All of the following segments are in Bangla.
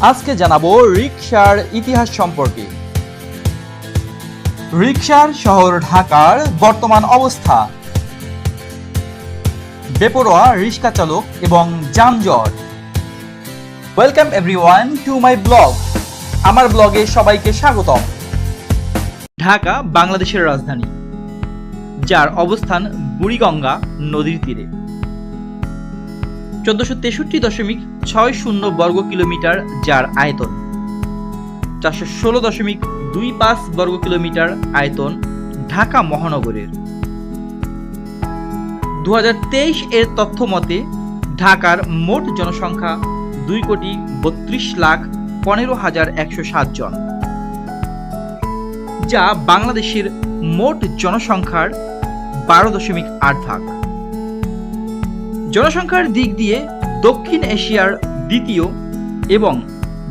আজকে জানাব রিকশার ইতিহাস সম্পর্কে। রিকশার শহর ঢাকার বর্তমান অবস্থা। বেপরোয়া রিক্সা চালক এবং যানজট। Welcome everyone to my blog আমার ব্লগে সবাইকে স্বাগতম। ঢাকা, বাংলাদেশের রাজধানী। যার অবস্থান বুড়িগঙ্গা নদীর তীরে। চোদ্দশো তেষট্টি দশমিক ছয় শূন্য বর্গ কিলোমিটার যার আয়তন। চারশো ষোলো দশমিক দুই পাঁচ বর্গ কিলোমিটার আয়তন ঢাকা মহানগরের। দু হাজার তেইশ এর তথ্য মতে, ঢাকার মোট জনসংখ্যা দুই কোটি বত্রিশ লাখ পনেরো হাজার একশো সাত জন, যা বাংলাদেশের মোট জনসংখ্যার বারো দশমিক আট ভাগ। জনসংখ্যার দিক দিয়ে দক্ষিণ এশিয়ার দ্বিতীয় এবং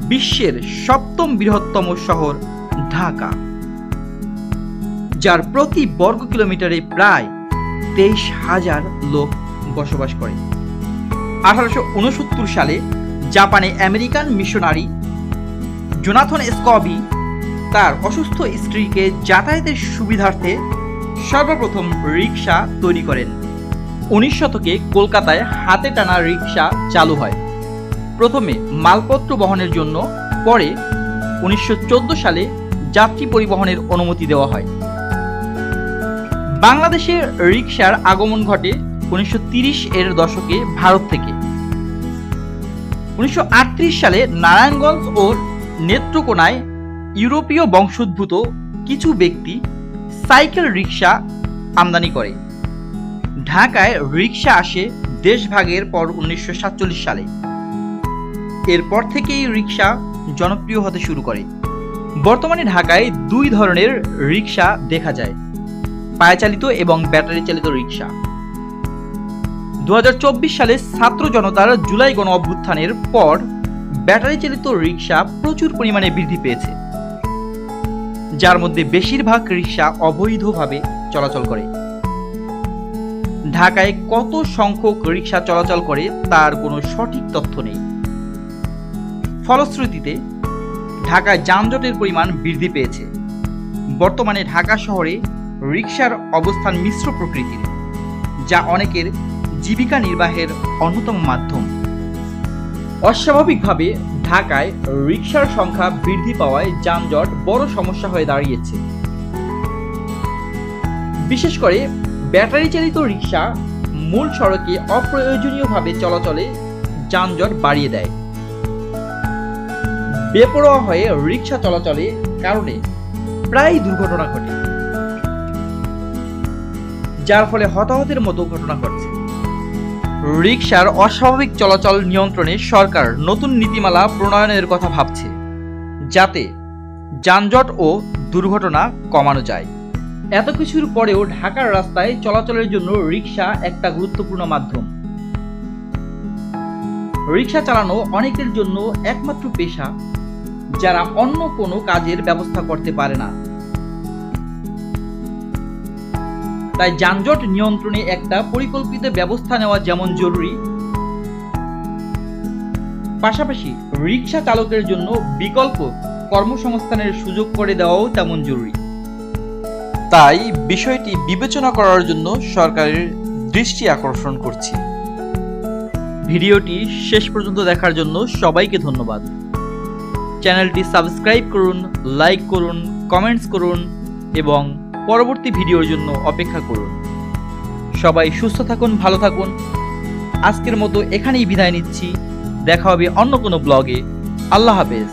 বিশ্বের সপ্তম বৃহত্তম শহর ঢাকা, যার প্রতি বর্গ কিলোমিটারে প্রায় তেইশ হাজার লোক বসবাস করে। আঠারোশো উনসত্তর সালে জাপানে আমেরিকান মিশনারি জোনাথন স্কবি তার অসুস্থ স্ত্রীকে যাতায়াতের সুবিধার্থে সর্বপ্রথম রিক্সা তৈরি করেন। উনিশ শতকে কলকাতায় হাতে টানা রিক্সা চালু হয়। প্রথমে মালপত্র বহনের জন্য, পরে উনিশশো চোদ্দ সালে যাত্রী পরিবহনের অনুমতি দেওয়া হয়। বাংলাদেশে রিক্সার আগমন ঘটে উনিশশো এর দশকে ভারত থেকে। উনিশশো আটত্রিশ সালে নারায়ণগঞ্জ ও নেত্রকোনায় ইউরোপীয় বংশোদ্ভূত কিছু ব্যক্তি সাইকেল রিক্সা আমদানি করে। ঢাকায় রিক্সা আসে দেশভাগের পর উনিশশো সাতচল্লিশ সালে। এরপর থেকেই রিক্সা জনপ্রিয় হতে শুরু করে। বর্তমানে ঢাকায় দুই ধরনের রিক্সা দেখা যায়, পায়াচালিত এবং ব্যাটারি চালিত রিক্সা দু সালে ছাত্র জনতার জুলাই গণ অভ্যুত্থানের পর ব্যাটারি চালিত রিক্সা প্রচুর পরিমাণে বৃদ্ধি পেয়েছে, যার মধ্যে বেশিরভাগ রিক্সা অবৈধভাবে চলাচল করে। ঢাকায় কত সংখ্যক রিক্সা চলাচল করে তার কোনো সঠিক তথ্য নেই। ফলশ্রুতিতে, ঢাকায় যানজটের পরিমাণ বৃদ্ধি পেয়েছে। বর্তমানে ঢাকা শহরে রিক্সার অবস্থান মিশ্র প্রকৃতির, যা অনেকের জীবিকা নির্বাহের অন্যতম মাধ্যম। অস্বাভাবিকভাবে ঢাকায় রিক্সার সংখ্যা বৃদ্ধি পাওয়ায় যানজট বড় সমস্যা হয়ে দাঁড়িয়েছে। বিশেষ করে ব্যাটারি চালিত রিক্সা মূল সড়কে অপ্রয়োজনীয়ভাবে চলাচলে যানজট বাড়িয়ে দেয়। বেপরোয়া হয়ে রিক্সা চলাচলে কারণে প্রায় দুর্ঘটনা ঘটে। যার ফলে হতাহতের মতো ঘটনা ঘটছে। রিক্সার অস্বাভাবিক চলাচল নিয়ন্ত্রণে সরকার নতুন নীতিমালা প্রণয়নের কথা ভাবছে, যাতে যানজট ও দুর্ঘটনা কমানো যায়। এত কিছুর পরেও ঢাকার রাস্তায় চলাচলের জন্য রিক্সা একটা গুরুত্বপূর্ণ মাধ্যম। রিক্সা চালানো অনেকের জন্য একমাত্র পেশা, যারা অন্য কোনো কাজের ব্যবস্থা করতে পারে না। তাই যানজট নিয়ন্ত্রণে একটা পরিকল্পিত ব্যবস্থা নেওয়া যেমন জরুরি, পাশাপাশি রিক্সা চালকের জন্য বিকল্প কর্মসংস্থানের সুযোগ করে দেওয়াও তেমন জরুরি। তাই বিষয়টি বিবেচনা করার জন্য সরকারের দৃষ্টি আকর্ষণ করছি। ভিডিওটি শেষ পর্যন্ত দেখার জন্য সবাইকে ধন্যবাদ। চ্যানেলটি সাবস্ক্রাইব করুন, লাইক করুন, কমেন্টস করুন এবং পরবর্তী ভিডিওর জন্য অপেক্ষা করুন। সবাই সুস্থ থাকুন, ভালো থাকুন। আজকের মতো এখানেই বিদায় নিচ্ছি। দেখা হবে অন্য কোনো ব্লগে। আল্লাহ হাফেজ।